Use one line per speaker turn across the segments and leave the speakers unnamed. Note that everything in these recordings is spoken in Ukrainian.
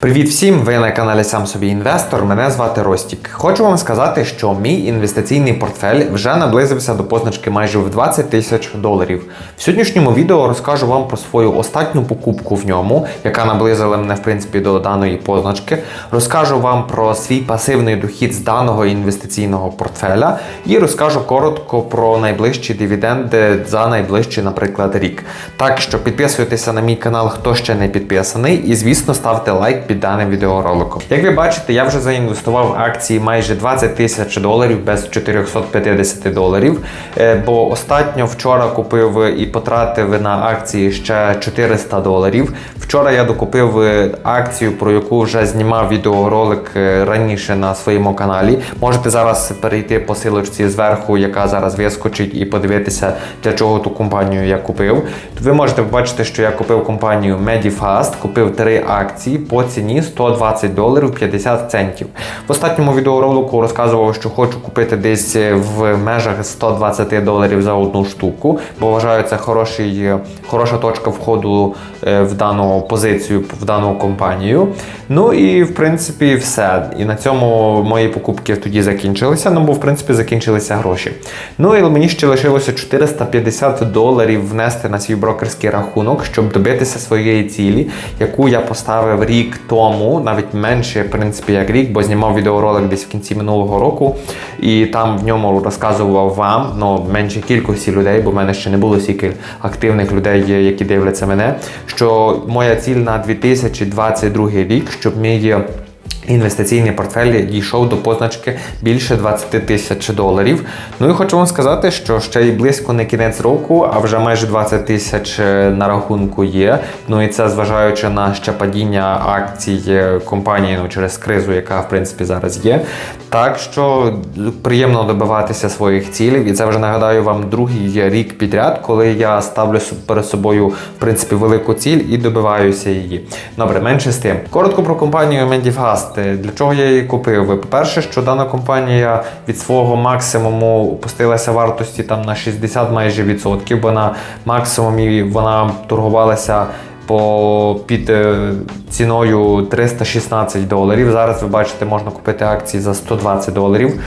Привіт всім! Ви на каналі Сам собі інвестор. Мене звати Ростік. Хочу вам сказати, що мій інвестиційний портфель вже наблизився до позначки майже в 20 тисяч доларів. В сьогоднішньому відео розкажу вам про свою останню покупку в ньому, яка наблизила мене в принципі до даної позначки. Розкажу вам про свій пасивний дохід з даного інвестиційного портфеля і розкажу коротко про найближчі дивіденди за найближчий, наприклад, рік. Так що підписуйтеся на мій канал, хто ще не підписаний, і звісно ставте лайк під даним відеороликом. Як ви бачите, я вже заінвестував в акції майже 20 тисяч доларів без 450 доларів. Е, Бо остатньо вчора купив і потратив на акції ще 400 доларів. Вчора я докупив е, акцію, про яку вже знімав відеоролик е, раніше на своєму каналі. Можете зараз перейти по силочці зверху, яка зараз вискочить, і подивитися, для чого ту компанію я купив. Ви можете побачити, що я купив компанію Medifast, купив три акції по ціні 120 доларів 50 центів. В останньому відеоролику розказував, що хочу купити десь в межах 120 доларів за одну штуку, бо вважаю це хороший, хороша точка входу е, в дану позицію, в дану компанію. Ну і в принципі все. І на цьому мої покупки тоді закінчилися. Ну бо в принципі закінчилися гроші. Ну і мені ще лишилося 450 доларів внести на свій брокерський рахунок, щоб добитися своєї цілі, яку я поставив рік тому, навіть менше, в принципі, як рік, бо знімав відеоролик десь в кінці минулого року, і там в ньому розказував вам ну, менше кількості людей, бо в мене ще не було стільки активних людей, які дивляться мене. Що моя ціль на 2022 рік, щоб мій Інвестиційний портфель дійшов до позначки більше 20 тисяч доларів. Ну і хочу вам сказати, що ще й близько не кінець року, а вже майже 20 тисяч е, на рахунку є. Ну і це зважаючи на ще падіння акцій е, компанії ну, через кризу, яка в принципі зараз є. Так що приємно добиватися своїх цілей, і це вже нагадаю вам другий рік підряд, коли я ставлю перед собою в принципі велику ціль і добиваюся її. Добре, менше з тим. Коротко про компанію Mendifast. Для чого я її купив? По-перше, що дана компанія від свого максимуму опустилася вартості там на 60 майже відсотків, бо на максимумі вона торгувалася. По під е, ціною 316 доларів. Зараз ви бачите, можна купити акції за 120 доларів.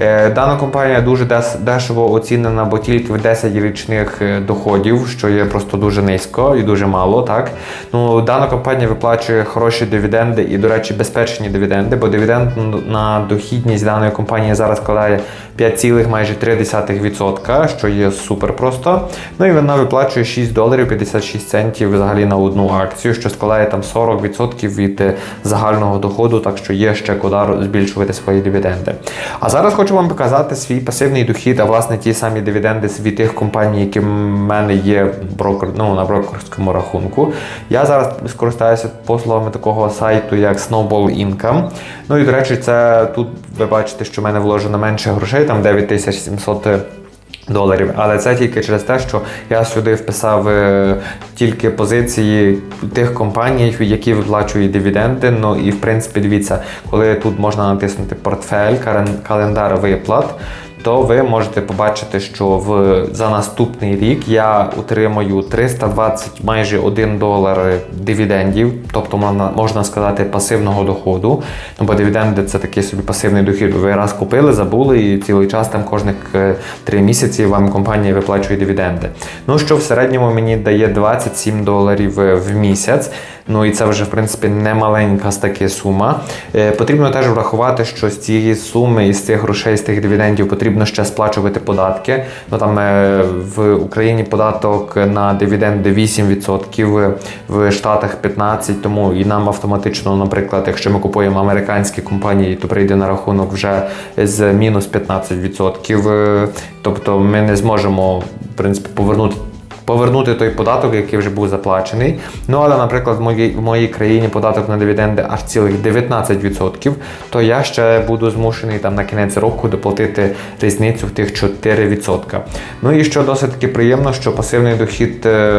Е, дана компанія дуже дешево оцінена, бо тільки в 10 річних е, доходів, що є просто дуже низько і дуже мало. Так? Ну, дана компанія виплачує хороші дивіденди і, до речі, безпечні дивіденди, бо дивіденд на дохідність даної компанії зараз складає 5, майже 3%, що є супер просто. Ну і вона виплачує 6 доларів 56 центів взагалі на одну акцію, що складає там 40% від е, загального доходу, так що є ще куди збільшувати свої дивіденди. А зараз хочу вам показати свій пасивний дохід, а власне ті самі дивіденди від тих компаній, які в мене є брокер, ну, на брокерському рахунку. Я зараз скористаюся послугами такого сайту, як Snowball Income. Ну і до речі, це тут ви бачите, що в мене вложено менше грошей, там 9700 доларів. Але це тільки через те, що я сюди вписав е, тільки позиції тих компаній, які виплачують дивіденди. Ну і в принципі, дивіться, коли тут можна натиснути портфель, календар виплат. То ви можете побачити, що в за наступний рік я отримаю 320 майже 1 долар дивідендів, тобто можна, можна сказати пасивного доходу. Ну бо дивіденди це такий собі пасивний дохід. Ви раз купили, забули, і цілий час там кожних 3 місяці вам компанія виплачує дивіденди. Ну що в середньому мені дає 27 доларів е, в місяць. Ну і це вже в принципі не маленька таки сума. Е, потрібно теж врахувати, що з цієї суми і з цих грошей, з тих дивідендів потрібно ще сплачувати податки. Ну там е, в Україні податок на дивіденди 8%, в Штатах 15%, тому і нам автоматично, наприклад, якщо ми купуємо американські компанії, то прийде на рахунок вже з мінус 15%. Е, Тобто ми не зможемо в принципі повернути повернути той податок, який вже був заплачений. Ну але, наприклад, в моїй, в моїй країні податок на дивіденди аж цілих 19%, то я ще буду змушений там на кінець року доплатити різницю в тих 4%. Ну і що досить таки приємно, що пасивний дохід е,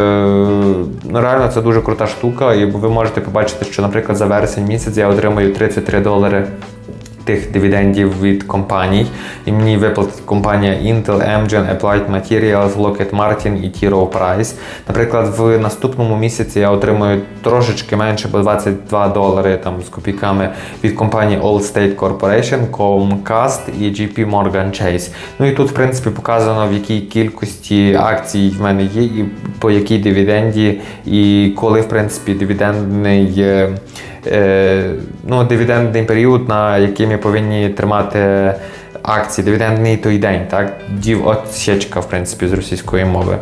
ну реально це дуже крута штука, і ви можете побачити, що, наприклад, за вересень місяць я отримую 33 долари тих дивідендів від компаній. І мені виплатить компанія Intel, Amgen, Applied Materials, Lockheed Martin і T. Rowe Price. Наприклад, в наступному місяці я отримую трошечки менше, бо 22 долари там з копійками від компанії Allstate Corporation, Comcast і JP Morgan Chase. Ну і тут, в принципі, показано в якій кількості акцій в мене є, і по якій дивіденді, і коли, в принципі, дивідендний. Е, ну, дивідендний період, на який ми повинні тримати акції, дивідендний той день, так? Дів отсічка, в принципі, з російської мови.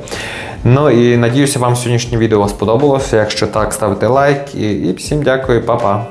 Ну і надіюся, вам сьогоднішнє відео сподобалося. Якщо так, ставте лайк і, і всім дякую, па-па.